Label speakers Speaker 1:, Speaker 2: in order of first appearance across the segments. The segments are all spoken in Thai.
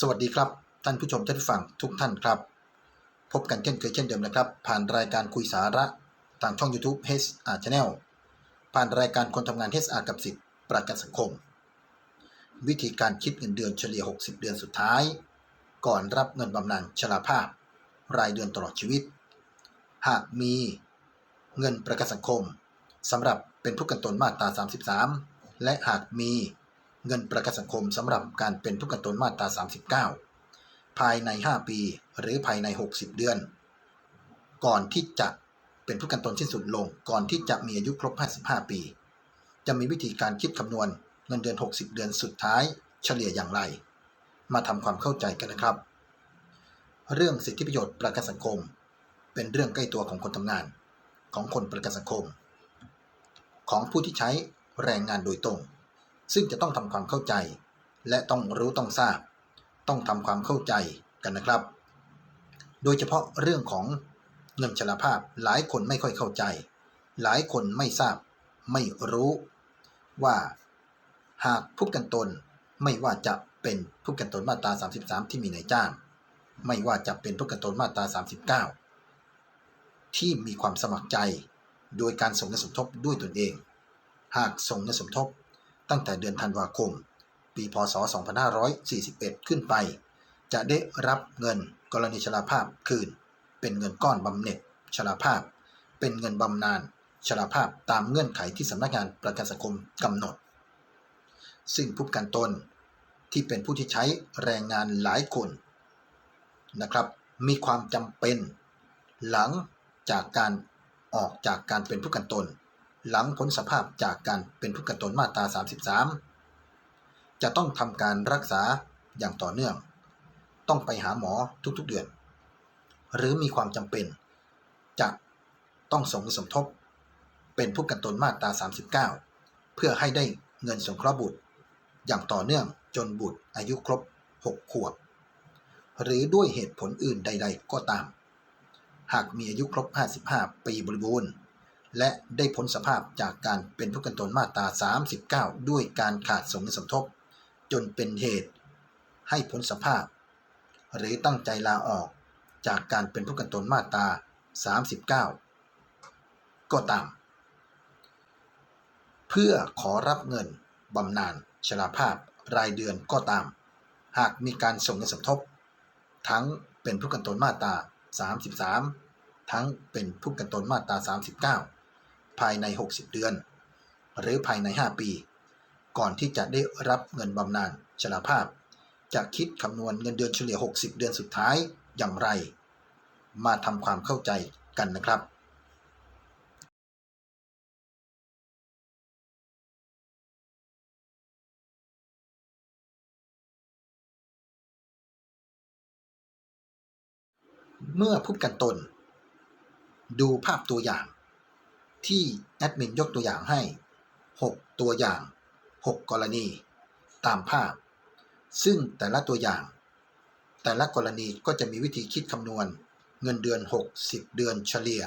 Speaker 1: สวัสดีครับ ท่านผู้ชมท่านผู้ฟังทุกท่านครับ พบกันเช่นเคยเช่นเดิมนะครับ ผ่านรายการคุยสาระทางช่อง YouTube HR Channel ผ่านรายการคนทำงาน HR กับสิทธิประกันสังคม วิธีการคิดเงินเดือนเฉลี่ย 60 เดือนสุดท้าย ก่อนรับเงินบำนาญชราภาพ รายเดือนตลอดชีวิต หากมีเงินประกันสังคมสำหรับเป็นผู้กันตนมาตรา 33 และหากมี เงินประกันสังคมสำหรับการเป็นผู้กันตนมาตรา 39 ภายใน 5 ปี หรือภายใน 60 เดือน ก่อนที่จะเป็นผู้กันตนสิ้นสุดลง ก่อนที่จะมีอายุครบ 55 ปี จะมีวิธีการคิดคำนวณเงินเดือน 60 เดือนสุดท้าย เฉลี่ยอย่างไร มาทำความเข้าใจกันนะครับ เรื่องสิทธิประโยชน์ประกันสังคม เป็นเรื่องใกล้ตัวของคนทำงาน ของคนประกันสังคม ของผู้ที่ใช้แรงงานโดยตรง ซึ่งจะต้องทำความเข้าใจ และต้องรู้ต้องทราบ ต้องทำความเข้าใจกันนะครับ โดยเฉพาะเรื่องของเงินชราภาพหลายคนไม่ค่อยเข้าใจ หลายคนไม่ทราบ ไม่รู้ว่าหากผู้กันตนไม่ว่าจะเป็นผู้กันตนมาตรา 33 ที่มีนายจ้าง ไม่ว่าจะเป็นผู้กันตนมาตรา 39 ที่มีความสมัครใจ โดยการส่งเงินสมทบด้วยตนเอง หากส่งเงินสมทบ ตั้งแต่เดือนธันวาคม ปีพศ 2541 ขึ้นไป จะได้รับเงินกรณีชราภาพคืน เป็นเงินก้อนบำเหน็จชราภาพ เป็นเงินบำนาญชราภาพตามเงื่อนไขที่สำนักงานประกันสังคมกำหนด ซึ่งผู้ประกันตนที่เป็นผู้ที่ใช้แรงงานหลายคนนะครับมีความจำเป็นหลังจากการออกจากการเป็นผู้ประกันตน หลังพ้นสภาพจากการเป็นผู้ประกันตนมาตรา 33 จะต้องทำการรักษาอย่างต่อเนื่อง ต้องไปหาหมอทุกๆเดือน หรือมีความจำเป็น จะต้องส่งเงินสมทบ เป็นผู้ประกันตนมาตรา 39 เพื่อให้ได้เงินสงเคราะห์บุตร อย่างต่อเนื่องจนบุตรอายุครบ 6 ขวบ หรือด้วยเหตุผลอื่นใด ๆ ก็ตาม หากมีอายุครบ 55 ปีบริบูรณ์ และได้พ้นสภาพจากการเป็นผู้กันตนมาตรา 39 ด้วยการขาดส่งเงินสมทบ จนเป็นเหตุให้พ้นสภาพ หรือตั้งใจลาออกจากการเป็นผู้กันตนมาตรา 39 ก็ตาม เพื่อขอรับเงินบำนาญชราภาพรายเดือนก็ตาม หากมีการส่งเงินสมทบ ทั้งเป็นผู้กันตนมาตรา 33 ทั้งเป็นผู้กันตนมาตรา 39 ภายใน 60 เดือน หรือภายใน 5 ปี ก่อนที่จะได้รับเงินบำนาญชราภาพ จะคิดคำนวณเงินเดือนเฉลี่ย 60 เดือนสุดท้ายอย่างไร มาทำความเข้าใจกันนะครับเมื่อผู้ประกันตน ดูภาพตัวอย่าง ที่แอดมินยกตัวอย่างให้ 6 ตัวอย่าง 6 กรณี ตามภาพ ซึ่งแต่ละตัวอย่าง แต่ละกรณีก็จะมีวิธีคิดคำนวณ เงินเดือน 60 เดือนเฉลี่ย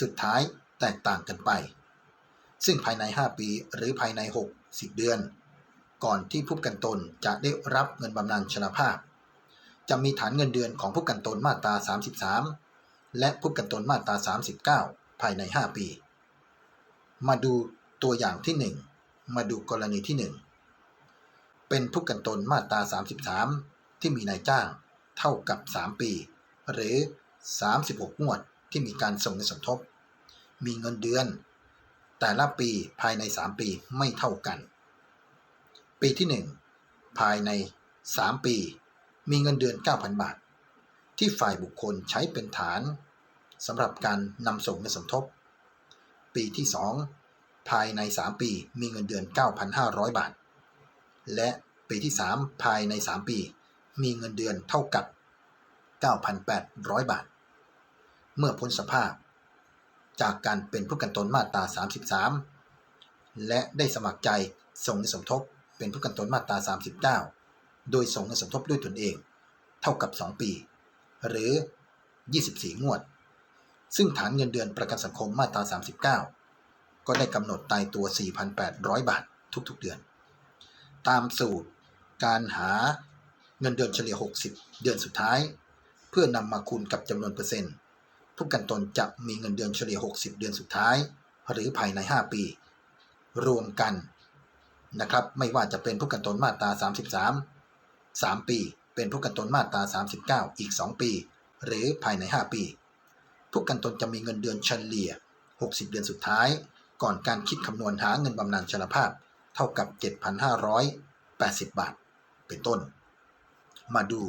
Speaker 1: สุดท้ายแตกต่างกันไป ซึ่งภายใน 5 ปีหรือภายใน 60 เดือน ก่อนที่ผู้กันตนจะได้รับเงินบำนาญชราภาพ จะมีฐานเงินเดือนของผู้กันตนมาตรา 33 และผู้กันตนมาตรา 39 ภายใน 5 ปี มาดูตัวอย่างที่ 1 มาดูกรณีที่ 1 เป็นผู้กันตนมาตรา 33 ที่มีนายจ้างเท่ากับ 3 ปี หรือ 36งวดที่มีการส่งเงินสมทบ มีเงินเดือน แต่ละปีภายใน 3 ปีไม่เท่ากัน ปีที่ 1 ภายใน 3 ปี มีเงินเดือน 9,000 บาท ที่ฝ่ายบุคคลใช้เป็นฐานสำหรับการนำส่งเงินสมทบ ปีที่ 2 ภายใน 3 ปีมีเงินเดือน 9,500 บาท และปีที่ 3 ภายใน 3 ปี มีเงินเดือนเท่ากับ 9,800 บาท เมื่อพ้นสภาพ จากการเป็นผู้กันตนมาตรา 33 และได้สมัครใจส่งเงินสมทบเป็นผู้กันตนมาตรา 39 โดยส่งเงินสมทบด้วยตนเอง เท่ากับ 2 ปี หรือ 24 งวด ซึ่งฐานเงินเดือนประกันสังคมมาตรา 39 ก็ได้กำหนดตายตัว 4,800 บาททุกๆเดือน ตามสูตรการหาเงินเดือนเฉลี่ย 60 เดือนสุดท้าย เพื่อนำมาคูณกับจำนวนเปอร์เซ็นต์ ผู้กันตนจะมีเงินเดือนเฉลี่ย 60 เดือนสุดท้าย หรือภายใน 5 ปี รวมกันนะครับไม่ว่าจะเป็นผู้กันตนมาตรา 33 3 ปี เป็นผู้กันตนมาตรา 39 อีก 2 ปี หรือภายใน 5 ปี ผู้กันตนจะมีเงินเดือนเฉลี่ย 60 เดือนสุดท้าย ก่อนการคิดคำนวณหาเงินบำนาญชราภาพ เท่ากับ 7,580 บาท เป็นต้น มาดู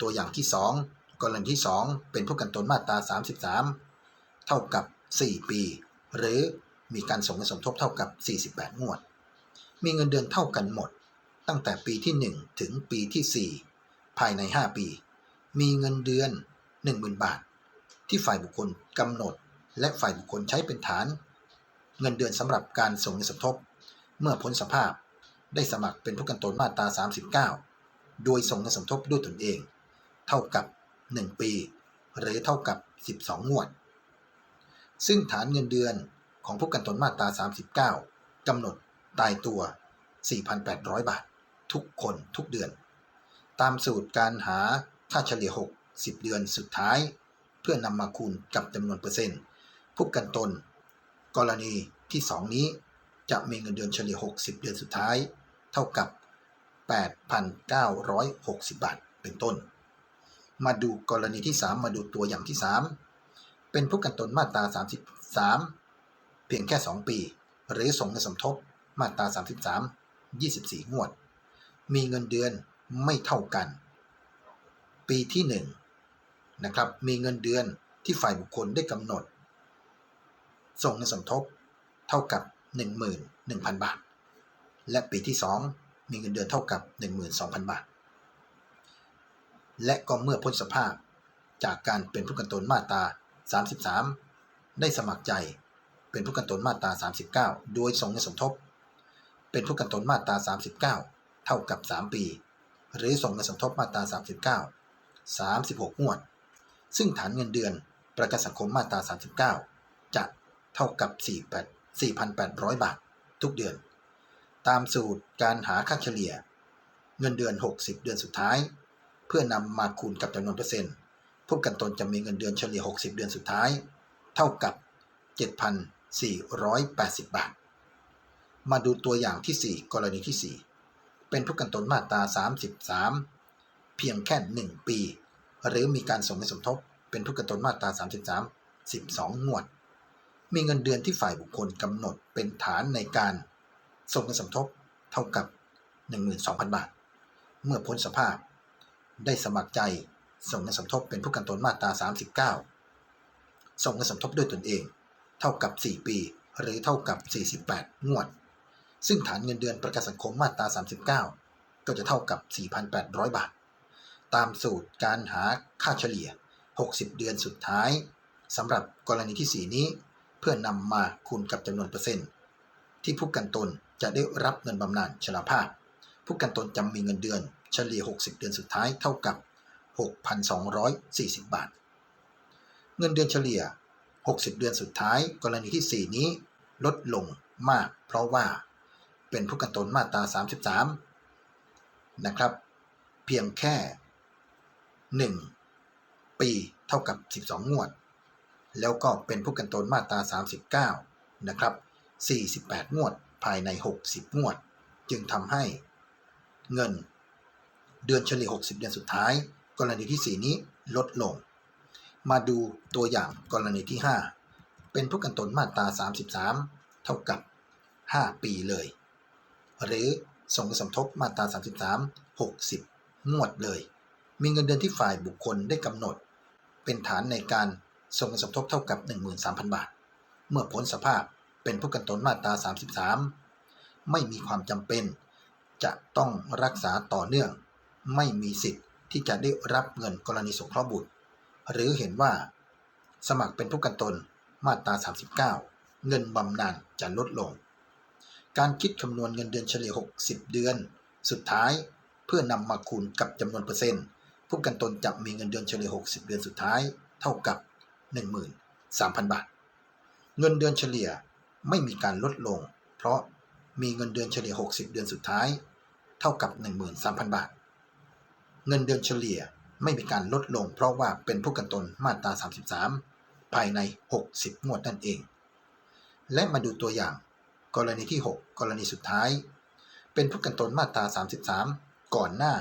Speaker 1: ตัวอย่างที่ 2 กรณีที่ 2 เป็นผู้กันตนมาตรา 33 เท่ากับ 4 ปี หรือมีการส่งเงินสมทบเท่ากับ 48 งวด มีเงินเดือนเท่ากันหมด ตั้งแต่ปีที่ 1 ถึงปีที่ 4 ภายใน 5 ปี มีเงินเดือน 10,000 บาท ฝ่ายบุคคลกำหนด และฝ่ายบุคคลใช้เป็นฐาน เงินเดือนสำหรับการส่งเงินสมทบ เมื่อพ้นสภาพ ได้สมัครเป็นผู้กันตนมาตรา 39 โดยส่งเงินสมทบด้วยตนเอง เท่ากับ 1 ปี หรือเท่ากับ 12 งวด ซึ่งฐานเงินเดือนของผู้กันตนมาตรา 39กำหนดตายตัว 4,800 บาท ทุกคนทุกเดือน ตามสูตรการหาค่าเฉลี่ย60เดือนสุดท้าย พื่อนำมาคูณกับจำนวนเปอร์เซ็นต์ผู้กันตน กรณีที่ 2 นี้จะมีเงินเดือนเฉลี่ย 60 เดือนสุดท้าย เท่ากับ 8,960 บาท เป็นต้น มาดูกรณีที่ 3 มาดูตัวอย่างที่ 3 เป็นผู้กันตนมาตรา 33 เพียงแค่ 2 ปี หรือส่งเงินสมทบมาตรา 33 24 งวด มีเงินเดือนไม่เท่ากัน ปีที่ 1 นะครับมีเงินเดือนที่ฝ่ายบุคคลได้กำหนด ส่งเงินสมทบเท่ากับ 11,000 บาท และปีที่ 2 มีเงินเดือนเท่ากับ 12,000 บาท และก็เมื่อพ้นสภาพจากการเป็นผู้กันตนมาตรา 33 ได้สมัครใจเป็นผู้กันตนมาตรา 39 โดยส่งเงินสมทบ เป็นผู้กันตนมาตรา 39 เท่ากับ 3 ปี หรือส่งเงินสมทบมาตรา 39 36งวด ซึ่งฐานเงินเดือนประกันสังคมมาตรา 39 จะเท่ากับ 4,800 บาท ทุกเดือน ตามสูตรการหาค่าเฉลี่ย เงินเดือน 60 เดือนสุดท้าย เพื่อนำมาคูณกับจำนวนเปอร์เซ็นต์ผู้กันตนจะมีเงินเดือนเฉลี่ย 60 เดือนสุดท้าย เท่ากับ 7,480 บาท มาดูตัวอย่างที่ 4 กรณีที่ 4 เป็นผู้กันตนมาตรา 33 เพียงแค่ 1 ปี หรือมีการส่งเงินสมทบ เป็นผู้ประกันตนมาตรา 33 12 งวด มีเงินเดือนที่ฝ่ายบุคคลกำหนดเป็นฐานในการส่งเงินสมทบเท่ากับ 12,000 บาท เมื่อพ้นสภาพ ได้สมัครใจส่งเงินสมทบเป็นผู้กันตนมาตรา 39 ส่งเงินสมทบด้วยตนเอง เท่ากับ 4 ปี หรือเท่ากับ 48 งวด ซึ่งฐานเงินเดือนประกันสังคมมาตรา 39 ก็จะเท่ากับ 4,800 บาท ตามสูตรการหาค่าเฉลี่ย 60 เดือนสุดท้ายสำหรับกรณีที่ 4 นี้ เพื่อนำมาคูณกับจำนวนเปอร์เซ็นต์ ที่ผู้กันตนจะได้รับเงินบำนาญชราภาพ ผู้กันตนจำมีเงินเดือนเฉลี่ย 60 เดือนสุดท้ายเท่ากับ 6,240 บาท เงินเดือนเฉลี่ย 60 เดือนสุดท้าย กรณีที่ 4 นี้ลดลงมาก เพราะว่าเป็นผู้กันตนมาตรา 33 นะครับ เพียงแค่ 1 ปีเท่ากับ 12 งวด แล้วก็เป็นผู้กันตนมาตรา 39 นะครับ 48 งวดภายใน 60 งวด จึงทำให้เงิน เดือนเฉลี่ย 60 เดือนสุดท้าย กรณีที่ 4 นี้ลดลง มาดูตัวอย่างกรณีที่ 5 เป็นผู้กันตนมาตรา 33 เท่ากับ 5 ปีเลย หรือส่งสมทบมาตรา 33 60 งวดเลย มีเงินเดือนที่ฝ่ายบุคคลได้กำหนด เป็นฐานในการส่งเงินสมทบเท่ากับ 13,000 บาท เมื่อพ้นสภาพเป็นผู้กันตนมาตรา 33 ไม่มีความจำเป็น จะต้องรักษาต่อเนื่อง ไม่มีสิทธิ์ที่จะได้รับเงินกรณีสงเคราะห์บุตร หรือเห็นว่า สมัครเป็นผู้กันตนมาตรา 39 เงินบำนาญจะลดลง การคิดคำนวณเงินเดือนเฉลี่ย 60 เดือน สุดท้ายเพื่อนำมาคูณกับจำนวนเปอร์เซ็นต์ ผู้กันตนจะมีเงินเดือนเฉลี่ย 60 เดือนสุดท้ายเท่ากับ 13,000 บาท เงินเดือนเฉลี่ยไม่มีการลดลง เพราะมีเงินเดือนเฉลี่ย 60 เดือนสุดท้าย เท่ากับ 13,000 บาท เงินเดือนเฉลี่ยไม่มีการลดลง เพราะว่าเป็นผู้กันตนมาตรา 33 ภายใน 60 งวดนั่นเอง และมาดูตัวอย่าง กรณีที่ 6 กรณีสุดท้าย เป็นผู้กันตนมาตรา 33 ก่อนหน้า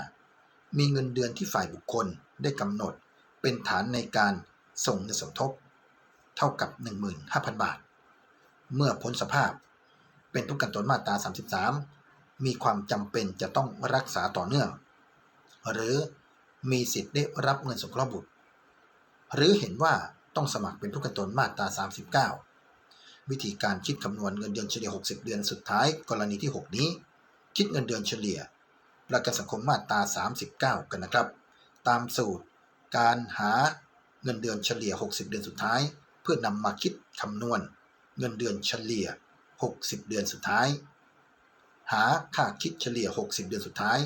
Speaker 1: มีเงินเดือนที่ฝ่ายบุคคลได้กำหนด เป็นฐานในการส่งเงินสมทบ เท่ากับ 15,000 บาท เมื่อพ้นสภาพ เป็นผู้กันตนมาตรา 33 มีความจำเป็นจะต้องรักษาต่อเนื่อง หรือมีสิทธิ์ได้รับเงินสงเคราะห์บุตร หรือเห็นว่าต้องสมัครเป็นผู้กันตนมาตรา 39 วิธีการคิดคำนวณเงินเดือนเฉลี่ย 60 เดือนสุดท้ายกรณีที่ 6 นี้ คิดเงินเดือนเฉลี่ย ประกันสังคมมาตรา 39 กันนะครับ ตามสูตรการหาเงินเดือนเฉลี่ย 60 เดือนสุดท้าย เพื่อนำมาคิดคำนวณ เงินเดือนเฉลี่ย 60 เดือนสุดท้าย หาค่าคิดเฉลี่ย 60 เดือนสุดท้าย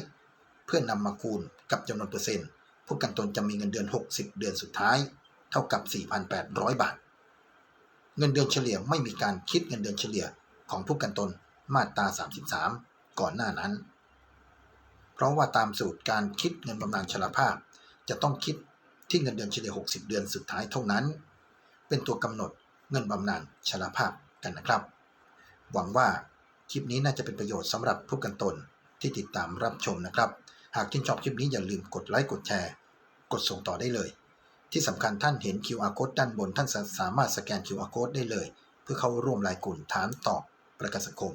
Speaker 1: เพื่อนำมาคูณกับจำนวนเปอร์เซ็นต์ผู้กันตนจะมีเงินเดือน 60 เดือนสุดท้าย เท่ากับ 4,800 บาท เงินเดือนเฉลี่ยไม่มีการคิดเงินเดือนเฉลี่ยของผู้กันตนมาตรา 33 ก่อนหน้านั้น ราะว่าตามสูตรการคิดเงินบำนาญชราภาพ จะต้องคิดที่เงินเดือนเฉลี่ย 60 เดือนสุดท้ายเท่านั้น เป็นตัวกำหนดเงินบำนาญชราภาพกันนะครับ หวังว่าคลิปนี้น่าจะเป็นประโยชน์สำหรับผู้กันตนที่ติดตามรับชมนะครับ หากชื่นชอบคลิปนี้อย่าลืมกดไลค์กดแชร์ กดส่งต่อได้เลย ที่สำคัญท่านเห็น QR code ด้านบนท่านสามารถสแกน QR code ได้เลย เพื่อเข้าร่วมรายกลุ่มถามตอบประกันสังคม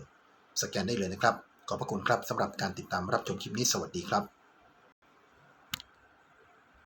Speaker 1: สแกนได้เลยนะครับ ขอบพระคุณครับสำหรับการติดตามรับชมคลิปนี้สวัสดีครับ